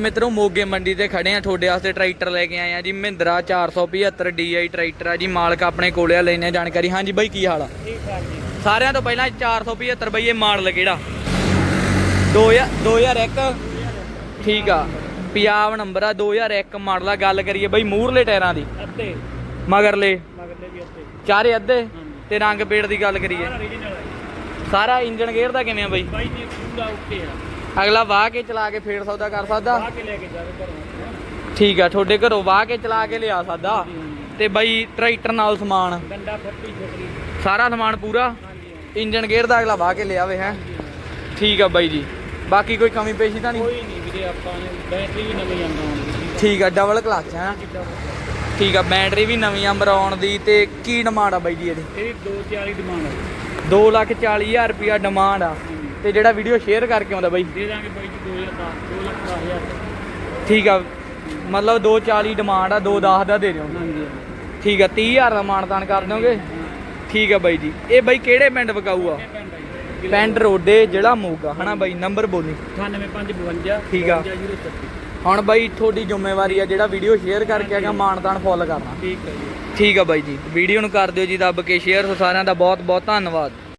ਮਿੱਤਰੋ ਮੋਗੇ ਮੰਡੀ ਤੇ ਖੜੇ ਆ। ਤੁਹਾਡੇ ਵਾਸਤੇ ਟਰੈਕਟਰ ਲੈ ਕੇ ਆਏ ਆ ਜੀ। ਮਹਿੰਦਰਾ 475 DI ਟਰੈਕਟਰ ਆ ਜੀ। ਮਾਲਕ ਆਪਣੇ ਕੋਲੇ ਆ ਲੈਣੇ ਜਾਣਕਾਰੀ। ਹਾਂਜੀ ਬਾਈ ਕੀ ਹਾਲ ਆ? ਠੀਕ ਠਾਕ ਜੀ। ਸਾਰਿਆਂ ਤੋਂ ਪਹਿਲਾਂ 475 ਬਈ ਇਹ ਮਾਡਲ ਕਿਹੜਾ? 2000 2001 ਠੀਕ ਆ। ਪੰਜਾਬ ਨੰਬਰ ਆ 2001 ਮਾਡਲ ਆ। ਗੱਲ ਕਰੀਏ ਬਈ ਮੂਹਰਲੇ ਟਾਇਰਾਂ ਦੀ। ਅੱਧੇ। ਮਗਰਲੇ। ਮਗਰਲੇ ਵੀ ਅੱਧੇ। ਚਾਰੇ ਅੱਧੇ। ਤੇ ਰੰਗ ਪੇੜ ਦੀ ਗੱਲ ਕਰੀਏ। ਸਾਰਾ ਇੰਜਨ ਗੇਅਰ ਦਾ ਕਿਵੇਂ ਆ ਬਈ? ਬਾਈ ਜੀ ਪੂਰਾ ਓਕੇ ਆ। ਅਗਲਾ ਵਾਹ ਕੇ ਚਲਾ ਕੇ ਫੇਰ ਸੌਦਾ ਕਰ ਸਕਦਾ। ਆ ਕੇ ਲੈ ਕੇ ਜਾਵੇ ਘਰੋਂ। ਠੀਕ ਆ ਤੁਹਾਡੇ ਘਰੋਂ ਵਾਹ ਕੇ ਚਲਾ ਕੇ ਲਿਆ ਸਕਦਾ। ਤੇ ਬਈ ਟਰੈਕਟਰ ਨਾਲ ਸਮਾਨ। ਗੰਡਾ ਫੱਟੀ ਛੋਕਰੀ ਸਾਰਾ ਸਮਾਨ ਪੂਰਾ? ਇੰਜਨ ਗੇਅਰ ਦਾ ਅਗਲਾ ਵਾਹ ਕੇ ਲਿਆਵੇ ਹੈ? ਠੀਕ ਆ ਬਾਈ ਜੀ। ਬਾਕੀ ਕੋਈ ਕਮੀ ਪੇਸ਼ੀ ਤਾਂ ਨਹੀਂ? ਕੋਈ ਨਹੀਂ ਵੀਰੇ ਆਪਾਂ ਨੇ ਬੈਟਰੀ ਵੀ ਨਵੀਂ ਆਉਂਦਾ ਠੀਕ ਆ ਡਬਲ ਕਲਚ ਹੈ? ਠੀਕ ਆ ਬੈਟਰੀ ਵੀ ਨਵੀਂ ਆ ਮਰਾਉਣ ਦੀ ਤੇ ਕੀ ਡਿਮਾਂਡ ਆ ਬਾਈ ਜੀ ਇਹਦੀ? ਇਹ 240 ਡਿਮਾਂਡ ਹੈ 2 ਲੱਖ 40 ਹਜ਼ਾਰ ਰੁਪਿਆ ਡਿਮਾਂਡ ਆ। ਤੇ ਜਿਹੜਾ ਵੀਡੀਓ ਸ਼ੇਅਰ ਕਰਕੇ ਆਉਂਦਾ ਬਾਈ? ਦੇ ਦਾਂਗੇ ਬਾਈ ਜੀ 2010 2 ਲੱਖ 10 ਹਜ਼ਾਰ। ਠੀਕ ਆ ਮਤਲਬ 240 ਡਿਮਾਂਡ ਆ 210 ਦਾ ਦੇ ਦਿਓ। ਹਾਂਜੀ। ਠੀਕ ਆ 30000 ਦਾ ਮਾਨਤਾਨ ਕਰ ਦਿਓਗੇ? ਠੀਕ ਆ ਬਾਈ ਜੀ। ਇਹ ਬਾਈ ਕਿਹੜੇ ਪਿੰਡ ਵਿਕਾਊ ਆ? ਪਿੰਡ ਰੋਡੇ ਜਿਹੜਾ ਮੋਗਾ ਹਨਾ ਬਾਈ? ਨੰਬਰ ਬੋਲੀ। 98552 ਠੀਕ ਆ। 5036 ਹੁਣ ਬਾਈ ਤੁਹਾਡੀ ਜ਼ਿੰਮੇਵਾਰੀ ਆ ਜਿਹੜਾ ਵੀਡੀਓ ਸ਼ੇਅਰ ਕਰਕੇ ਹੈਗਾ ਮਾਨਤਾਨ ਫੁੱਲ ਕਰਨਾ। ਠੀਕ ਹੈ ਜੀ। ਠੀਕ ਆ ਬਾਈ ਜੀ। ਵੀਡੀਓ ਨੂੰ ਕਰ ਦਿਓ ਜੀ ਦੱਬ ਕੇ ਸ਼ੇਅਰ ਸੋ ਸਾਰਿਆਂ ਦਾ ਬਹੁਤ ਬਹੁਤ ਧੰਨਵਾਦ।